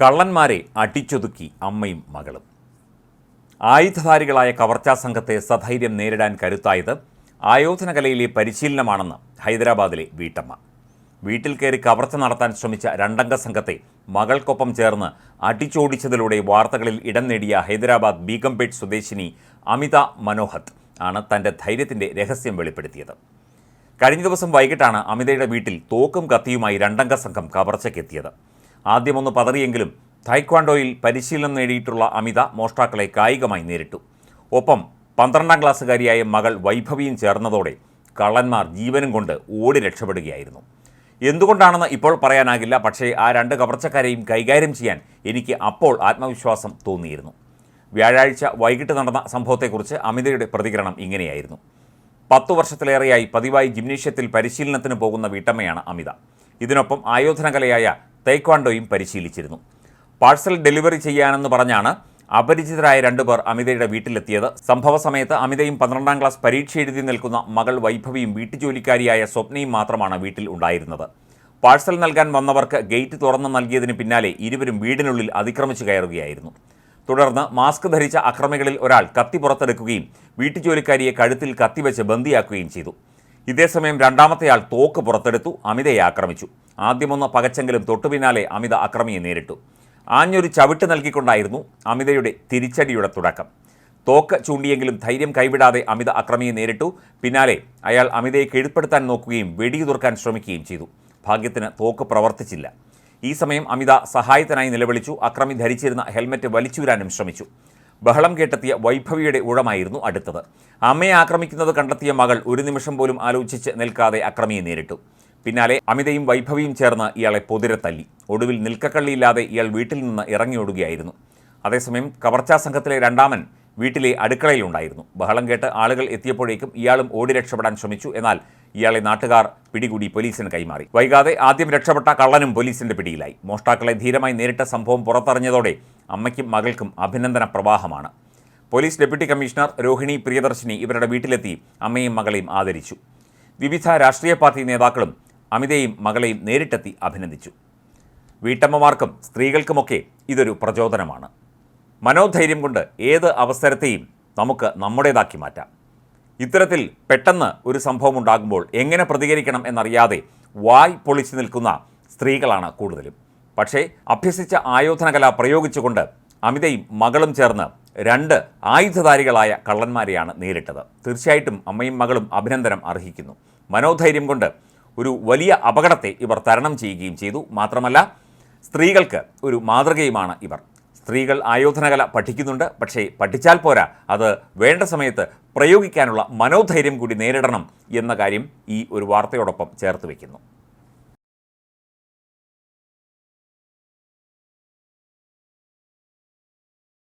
കള്ളന്മാരെ അടിച്ചൊതുക്കി അമ്മയും മകളും. ആയുധധാരികളായ കവർച്ചാ സംഘത്തെ സധൈര്യം നേരിടാൻ കരുത്തായത് ആയോധന കലയിലെ പരിശീലനമാണെന്ന് ഹൈദരാബാദിലെ വീട്ടമ്മ. വീട്ടിൽ കയറി കവർച്ച നടത്താൻ ശ്രമിച്ച രണ്ടംഗ സംഘത്തെ മകൾക്കൊപ്പം ചേർന്ന് അടിച്ചോടിച്ചതിലൂടെ വാർത്തകളിൽ ഇടം നേടിയ ഹൈദരാബാദ് ബീഗംപേട്ട് സ്വദേശിനി അമിത മനോഹത് ആണ് തന്റെ ധൈര്യത്തിന്റെ രഹസ്യം വെളിപ്പെടുത്തിയത്. കഴിഞ്ഞ ദിവസം വൈകിട്ടാണ് അമിതയുടെ വീട്ടിൽ തോക്കും കത്തിയുമായി രണ്ടംഗ സംഘം കവർച്ചയ്ക്കെത്തിയത്. ആദ്യമൊന്ന് പതറിയെങ്കിലും തായ്ക്വാണ്ടോയിൽ പരിശീലനം നേടിയിട്ടുള്ള അമിത മോഷ്ടാക്കളെ കായികമായി നേരിട്ടു. ഒപ്പം പന്ത്രണ്ടാം ക്ലാസ്സുകാരിയായ മകൾ വൈഭവിയും ചേർന്നതോടെ കള്ളന്മാർ ജീവനും കൊണ്ട് ഓടി രക്ഷപ്പെടുകയായിരുന്നു. എന്തുകൊണ്ടാണെന്ന് ഇപ്പോൾ പറയാനാകില്ല പക്ഷേ ആ രണ്ട് കവർച്ചക്കാരെയും കൈകാര്യം ചെയ്യാൻ എനിക്ക് അപ്പോൾ ആത്മവിശ്വാസം തോന്നിയിരുന്നു. വ്യാഴാഴ്ച വൈകിട്ട് നടന്ന സംഭവത്തെക്കുറിച്ച് അമിതയുടെ പ്രതികരണം ഇങ്ങനെയായിരുന്നു. പത്തു വർഷത്തിലേറെയായി പതിവായി ജിംനേഷ്യത്തിൽ പരിശീലനത്തിന് പോകുന്ന വീട്ടമ്മയാണ് അമിത. ഇതിനൊപ്പം ആയോധന കലയായ തൈക്വാണ്ടോയും പരിശീലിച്ചിരുന്നു. പാഴ്സൽ ഡെലിവറി ചെയ്യാനെന്ന് പറഞ്ഞാണ് അപരിചിതരായ രണ്ടുപേർ അമിതയുടെ വീട്ടിലെത്തിയത്. സംഭവ സമയത്ത് അമിതയും പന്ത്രണ്ടാം ക്ലാസ് പരീക്ഷ എഴുതി നിൽക്കുന്ന മകൾ വൈഭവിയും വീട്ടുജോലിക്കാരിയായ സ്വപ്നയും മാത്രമാണ് വീട്ടിൽ ഉണ്ടായിരുന്നത്. പാഴ്സൽ നൽകാൻ വന്നവർക്ക് ഗേറ്റ് തുറന്നു നൽകിയതിന് പിന്നാലെ ഇരുവരും വീടിനുള്ളിൽ അതിക്രമിച്ചു കയറുകയായിരുന്നു. തുടർന്ന് മാസ്ക് ധരിച്ച അക്രമികളിൽ ഒരാൾ കത്തി പുറത്തെടുക്കുകയും വീട്ടുജോലിക്കാരിയെ കഴുത്തിൽ കത്തിവെച്ച് ബന്ദിയാക്കുകയും ചെയ്തു. ഇതേസമയം രണ്ടാമത്തെയാൾ തോക്ക് പുറത്തെടുത്തു അമിതയെ ആക്രമിച്ചു. ആദ്യമൊന്ന് പകച്ചെങ്കിലും തൊട്ടുപിന്നാലെ അമിത അക്രമിയെ നേരിട്ടു. ആഞ്ഞൊരു ചവിട്ട് നൽകിക്കൊണ്ടായിരുന്നു അമിതയുടെ തിരിച്ചടിയുടെ തുടക്കം. തോക്ക് ചൂണ്ടിയെങ്കിലും ധൈര്യം കൈവിടാതെ അമിത അക്രമിയെ നേരിട്ടു. പിന്നാലെ അയാൾ അമിതയെ കീഴ്പ്പെടുത്താൻ നോക്കുകയും വെടിയുതിർക്കാൻ ശ്രമിക്കുകയും ചെയ്തു. ഭാഗ്യത്തിന് തോക്ക് പ്രവർത്തിച്ചില്ല. ഈ സമയം അമിത സഹായത്തിനായി നിലവിളിച്ചു. അക്രമി ധരിച്ചിരുന്ന ഹെൽമറ്റ് വലിച്ചൂരാനും ശ്രമിച്ചു. ബഹളം കേട്ടെത്തിയ വൈഭവിയുടെ ഉഴമായിരുന്നു അടുത്തത്. അമ്മയെ ആക്രമിക്കുന്നത് കണ്ടെത്തിയ മകൾ ഒരു നിമിഷം പോലും ആലോചിച്ച് നിൽക്കാതെ അക്രമിയെ നേരിട്ടു. പിന്നാലെ അമിതയും വൈഭവിയും ചേർന്ന് ഇയാളെ പൊതിരെ തല്ലി. ഒടുവിൽ നിൽക്കക്കള്ളിയില്ലാതെ ഇയാൾ വീട്ടിൽ നിന്ന് ഇറങ്ങിയോടുകയായിരുന്നു അതേസമയം കവർച്ചാ സംഘത്തിലെ രണ്ടാമൻ വീട്ടിലെ അടുക്കളയിലുണ്ടായിരുന്നു ബഹളം കേട്ട് ആളുകൾ എത്തിയപ്പോഴേക്കും ഇയാളും ഓടി രക്ഷപ്പെടാൻ ശ്രമിച്ചു. എന്നാൽ ഇയാളെ നാട്ടുകാർ പിടികൂടി പോലീസിന് കൈമാറി. വൈകാതെ ആദ്യം രക്ഷപ്പെട്ട കള്ളനും പോലീസിന്റെ പിടിയിലായി. മോഷ്ടാക്കളെ ധീരമായി നേരിട്ട സംഭവം പുറത്തറിഞ്ഞതോടെ അമ്മയ്ക്കും മകൾക്കും അഭിനന്ദന പ്രവാഹമാണ്. Police deputy commissioner Rohini Priyadarshini ഇവരുടെ വീട്ടിലെത്തി അമ്മയും മകളെയും ആദരിച്ചു. വിവിധ രാഷ്ട്രീയ പാർട്ടി നേതാക്കളും അമിതയും മകളെയും നേരിട്ടെത്തി അഭിനന്ദിച്ചു. വീട്ടമ്മമാർക്കും സ്ത്രീകൾക്കുമൊക്കെ ഇതൊരു പ്രചോദനമാണ്. മനോധൈര്യം കൊണ്ട് ഏത് അവസരത്തെയും നമുക്ക് നമ്മുടേതാക്കി മാറ്റാം. ഇത്തരത്തിൽ പെട്ടെന്ന് ഒരു സംഭവം ഉണ്ടാകുമ്പോൾ എങ്ങനെ പ്രതികരിക്കണം എന്നറിയാതെ വായ് പൊളിച്ചു നിൽക്കുന്ന സ്ത്രീകളാണ് കൂടുതലും. പക്ഷേ അഭ്യസിച്ച ആയോധനകല പ്രയോഗിച്ചുകൊണ്ട് അമിതയും മകളും ചേർന്ന് രണ്ട് ആയുധധാരികളായ കള്ളന്മാരെയാണ് നേരിട്ടത്. തീർച്ചയായിട്ടും അമ്മയും മകളും അഭിനന്ദനം അർഹിക്കുന്നു. മനോധൈര്യം കൊണ്ട് ഒരു വലിയ അപകടത്തെ ഇവർ തരണം ചെയ്യുകയും ചെയ്തു. മാത്രമല്ല സ്ത്രീകൾക്ക് ഒരു മാതൃകയുമാണ് ഇവർ. സ്ത്രീകൾ ആയോധനകല പഠിക്കുന്നുണ്ട്. പക്ഷേ പഠിച്ചാൽ പോരാ. അത് വേണ്ട സമയത്ത് പ്രയോഗിക്കാനുള്ള മനോധൈര്യം കൂടി നേരിടണം എന്ന കാര്യം ഈ ഒരു വാർത്തയോടൊപ്പം ചേർത്ത് വയ്ക്കുന്നു.